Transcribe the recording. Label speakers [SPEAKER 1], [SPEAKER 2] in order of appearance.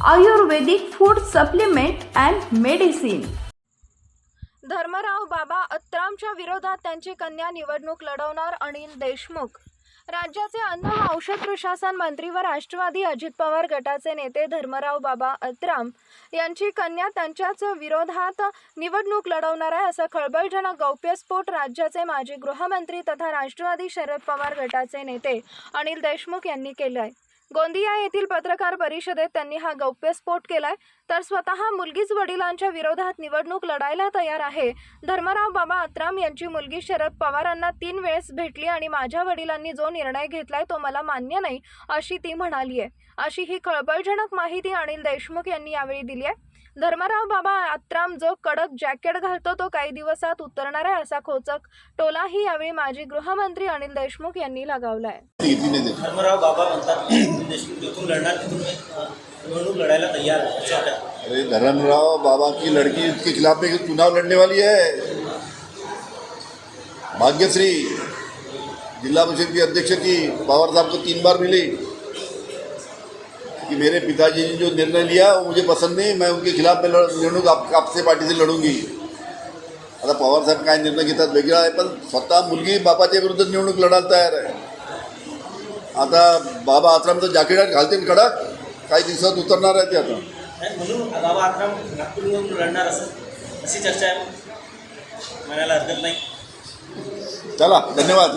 [SPEAKER 1] Ayurvedic food supplement and medicine.
[SPEAKER 2] Dharmarao Baba अत्रामच्या विरोधात त्यांची कन्या निवडणूक लढवणार अनिल देशमुख. राज्याचे अन्न व औषध प्रशासन मंत्री व राष्ट्रवादी अजित पवार गटाचे नेते धर्मराव बाबा अत्राम यांची कन्या त्यांच्याच विरोधात निवडणूक लढवणार आहे असा खळबळजनक गौप्यस्फोट राज्याचे माजी गृहमंत्री तथा राष्ट्रवादी शरद पवार गटाचे नेते अनिल देशमुख यांनी केलं आहे गोंदिया येथील पत्रकार परिषदेत त्यांनी हा गौप्यस्फोट केलाय. तर स्वतः मुलगीच वडिलांच्या विरोधात निवडणूक लढायला तयार आहे. धर्मराव बाबा अत्राम यांची मुलगी शरद पवारांना तीन वेळेस भेटली आणि माझ्या वडिलांनी जो निर्णय घेतलाय तो मला मान्य नाही अशी ती म्हणाली आहे अशी ही खळबळजनक माहिती अनिल देशमुख यांनी यावेळी दिली आहे धर्मराव बाबा अत्राम जो कडक जॅकेट घालतो तो काही दिवसात उतरणार आहे असा खोचक टोलाही यावेळी माजी गृहमंत्री अनिल देशमुख यांनी लगावलाय.
[SPEAKER 3] धर्मराव बाबा म्हणतात देशमुख लढणार निवडणूक लढायला तयार आहे.
[SPEAKER 4] अरे धर्मराव बाबा की लड़की उसके खिलाफ में चुनाव लड़ने वाली है भाग्यश्री जिला परिषद की अध्यक्ष थी पवार साहब को तीन बार मिली कि मेरे पिताजी ने जो निर्णय लिया वो मुझे पसंद नहीं मैं उनके खिलाफ में निवडणूक आप आपसे पार्टी से लढूंगी आता पवार साहेब काय निर्णय घेतात वेगळा आहे पण स्वतः मुलगी बापाच्या विरुद्ध निवडणूक लढायला तयार आहे आता बाबा आत्रामचं जॅकेट घालतील कडक काही दिवसात उतरणार आहे ते आता।
[SPEAKER 3] आणि म्हणून बाबा आता नागपूर निवडणूक लढणार असं अशी चर्चा आहे. म्हणायला हरकत नाही.
[SPEAKER 4] चला धन्यवाद.